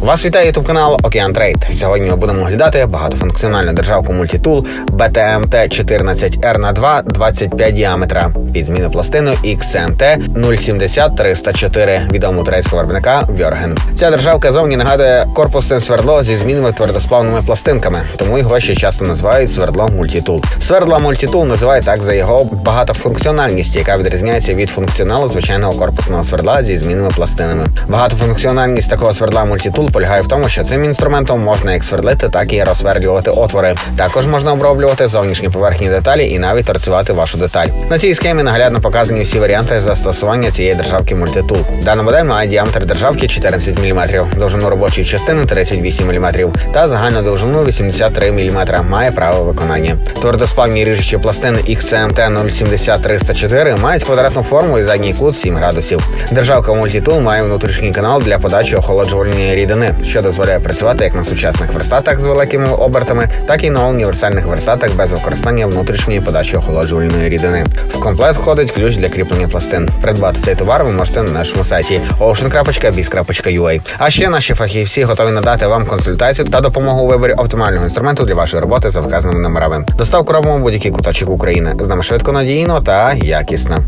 Вас вітає ютуб канал Океан Трейд. Сьогодні ми будемо оглядати багатофункціональну державку мультитул BTMT 14 r на 2 25 діаметра під зміну пластину XMT 070 304 відомого турецького виробника Вьорген. Ця державка зовні нагадує корпусне свердло зі змінними твердосплавними пластинками, тому його ще часто називають свердло мультитул. Свердло мультитул називають так за його багатофункціональність, яка відрізняється від функціоналу звичайного корпусного свердла зі змінними пластинами. Багатофункціональність такого свердла мультитул полягає в тому, що цим інструментом можна як свердлити, так і розсвердлювати отвори. Також можна оброблювати зовнішні поверхні деталі і навіть торцювати вашу деталь. На цій схемі наглядно показані всі варіанти застосування цієї державки мультитул. Дана модель має діаметр державки 14 мм, довжину робочої частини 38 мм та загальну довжину 83 мм. Має право виконання. Твердосплавні ріжучі пластини XCMT 070 304 мають квадратну форму і задній кут 7 градусів. Державка мультитул має внутрішній канал для подачі охолоджувальної рідини, що дозволяє працювати як на сучасних верстатах з великими обертами, так і на універсальних верстатах без використання внутрішньої подачі охолоджувальної рідини. В комплект входить ключ для кріплення пластин. Придбати цей товар ви можете на нашому сайті ocean.biz.ua. А ще наші фахівці готові надати вам консультацію та допомогу у виборі оптимального інструменту для вашої роботи за вказаними номерами. Доставку робимо будь-який куточок України. З нами швидко надійно та якісно.